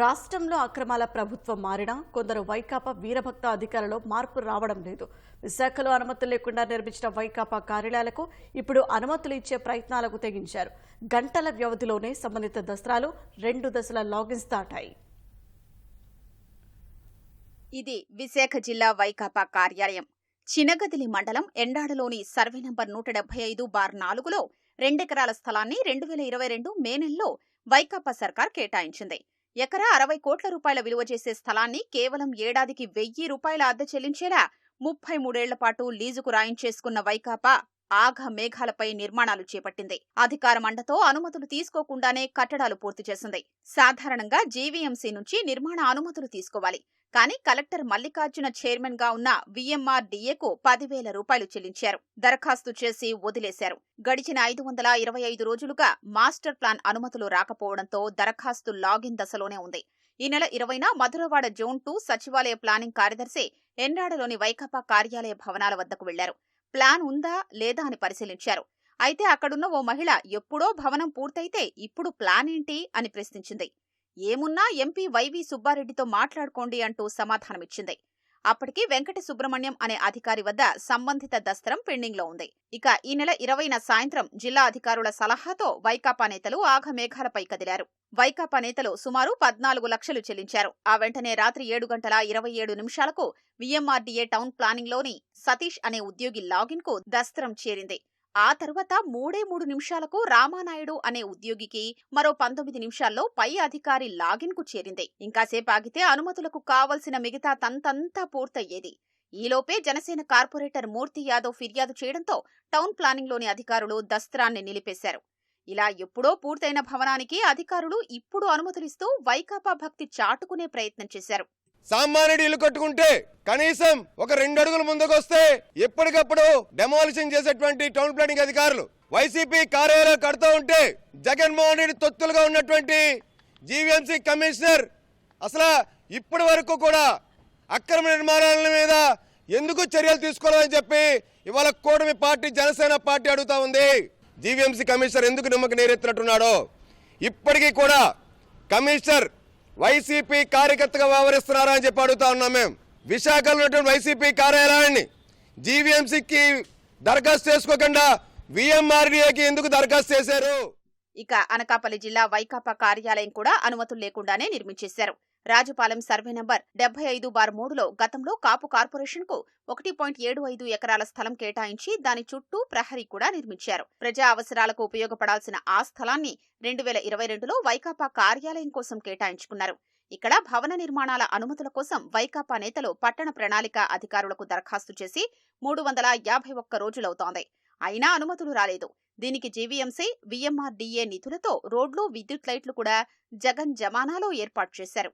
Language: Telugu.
రాష్ట్రంలో అక్రమాల ప్రభుత్వం మారినా కొందరు వైకాపా వీరభక్త అధికారులలో మార్పు రావడం లేదు. విశాఖలో అనుమతులు లేకుండా నిర్మించిన వైకాపా కార్యాలయాలకు ఇప్పుడు అనుమతులు ఇచ్చే ప్రయత్నాలకు తెగించారు. గంటల వ్యవధిలోనే సంబంధిత దసరాలు రెండు దశల లాగిన్స్ దాటాయి. ఇది విశాఖ జిల్లా వైకాపా కార్యాలయం. చినగదిలి మండలం ఎండాడలోని సర్వే నంబర్ నూట డెబ్బై ఐదు బార్ నాలుగులో రెండెకరాల స్థలాన్ని రెండు వేల ఇరవై రెండు మే నెలలో వైకాపా సర్కార్ కేటాయించింది. ఎకరా అరవై కోట్ల రూపాయల విలువ చేసే స్థలాన్ని కేవలం ఏడాదికి వెయ్యి రూపాయల అద్దె చెల్లించేలా ముప్పై మూడేళ్ళ పాటు లీజుకు రాయించేసుకున్న వైకాపా ఆఘ మేఘాలపై నిర్మాణాలు చేపట్టింది. అధికార మండతో అనుమతులు తీసుకోకుండానే కట్టడాలు పూర్తి చేసింది. సాధారణంగా జీవీఎంసీ నుంచి నిర్మాణ అనుమతులు తీసుకోవాలి. కానీ కలెక్టర్ మల్లికార్జున చైర్మన్గా ఉన్న విఎంఆర్ డిఏకు పదివేల రూపాయలు చెల్లించారు. దరఖాస్తు చేసి వదిలేశారు. గడిచిన ఐదు వందల ఇరవై ఐదు రోజులుగా మాస్టర్ ప్లాన్ అనుమతులు రాకపోవడంతో దరఖాస్తు లాగిన్ దశలోనే ఉంది. ఈ నెల ఇరవైన మధురవాడ జోన్ టూ సచివాలయ ప్లానింగ్ కార్యదర్శి ఎన్నాడలోని వైకాపా కార్యాలయ భవనాల వద్దకు వెళ్ళారు. ప్లాన్ ఉందా లేదా అని పరిశీలించారు. అయితే అక్కడున్న ఓ మహిళ ఎప్పుడో భవనం పూర్తయితే ఇప్పుడు ప్లాన్ ఏంటి అని ప్రశ్నించింది. ఏమున్నా ఎంపీ వైవి సుబ్బారెడ్డితో మాట్లాడుకోండి అంటూ సమాధానమిచ్చింది. అప్పటికి వెంకట సుబ్రహ్మణ్యం అనే అధికారి వద్ద సంబంధిత దస్త్రం పెండింగ్లో ఉంది. ఇక ఈ నెల ఇరవైన సాయంత్రం జిల్లా అధికారుల సలహాతో వైకాపా నేతలు ఆఘమేఘాలపై కదిలారు. వైకాపా నేతలు సుమారు పద్నాలుగు లక్షలు చెల్లించారు. ఆ వెంటనే రాత్రి ఏడు గంటల ఇరవై ఏడు నిమిషాలకు విఎంఆర్డీఏ టౌన్ ప్లానింగ్లోని సతీష్ అనే ఉద్యోగి లాగిన్కు దస్తరం దస్త్రం చేరింది. ఆ తర్వాత మూడే మూడు నిమిషాలకు రామానాయుడు అనే ఉద్యోగికి మరో పంతొమ్మిది నిమిషాల్లో పై అధికారి లాగిన్కు చేరింది ఇంకాసేపు ఆగితే అనుమతులకు కావలసిన మిగతా తంతంతా పూర్తయ్యేది. ఈలోపే జనసేన కార్పొరేటర్ మూర్తి యాదవ్ ఫిర్యాదు చేయడంతో టౌన్ ప్లానింగ్లోని అధికారులు దస్త్రాన్ని నిలిపేశారు. ఇలా ఎప్పుడో పూర్తయిన భవనానికి అధికారులు ఇప్పుడు అనుమతులిస్తూ వైకాపా భక్తి చాటుకునే ప్రయత్నం చేశారు. సామాన్యుడు ఇల్లు కట్టుకుంటే కనీసం ఒక రెండు అడుగులు ముందుకు వస్తే ఎప్పటికప్పుడు డెమాలిషన్ చేసేటువంటి టౌన్ ప్లానింగ్ అధికారులు వైసీపీ కార్యాలయాలు కడుతూ ఉంటే జగన్మోహన్ రెడ్డి తొత్తులుగా ఉన్నటువంటి జీవీఎంసీ కమిషనర్ అసలు ఇప్పటి వరకు కూడా అక్రమ నిర్మాణాల మీద ఎందుకు చర్యలు తీసుకోవాలని చెప్పి ఇవాళ కూటమి పార్టీ జనసేన పార్టీ అడుగుతా ఉంది. జీవీఎంసీ కమిషనర్ ఎందుకు నిమ్మకి నేరెత్తినట్టున్నాడో. ఇప్పటికీ కూడా కమిషనర్ వైసీపీ కార్యకర్తగా వ్యవహరిస్తున్నారా అని చెప్పి అడుగుతా ఉన్నాం మేము. విశాఖలో ఉన్నటువంటి వైసీపీ కార్యాలయాన్ని జీవీఎంసీకి దరఖాస్తు చేసుకోకుండా విఎంఆర్డీఏకి ఎందుకు దరఖాస్తు చేశారు? ఇక అనకాపల్లి జిల్లా వైకాపా కార్యాలయం కూడా అనుమతులు లేకుండానే నిర్మించేశారు. రాజుపాలెం సర్వే నంబర్ డెబ్బై ఐదు బార్ మూడులో గతంలో కాపు కార్పొరేషన్కు ఒకటి పాయింట్ ఏడు ఐదు ఎకరాల స్థలం కేటాయించి దాని చుట్టూ ప్రహరీ కూడా నిర్మించారు. ప్రజా అవసరాలకు ఉపయోగపడాల్సిన ఆ స్థలాన్ని రెండు వేల ఇరవై రెండులో వైకాపా కార్యాలయం కోసం కేటాయించుకున్నారు. ఇక్కడ భవన నిర్మాణాల అనుమతుల కోసం వైకాపా నేతలు పట్టణ ప్రణాళిక అధికారులకు దరఖాస్తు చేసి మూడు వందల యాభై ఒక్క రోజులవుతోంది. అయినా అనుమతులు రాలేదు. దీనికి జీవీఎంసీ విఎంఆర్డీఏ నిధులతో రోడ్లు విద్యుత్ లైట్లు కూడా జగన్ జమానాలో ఏర్పాటు చేశారు.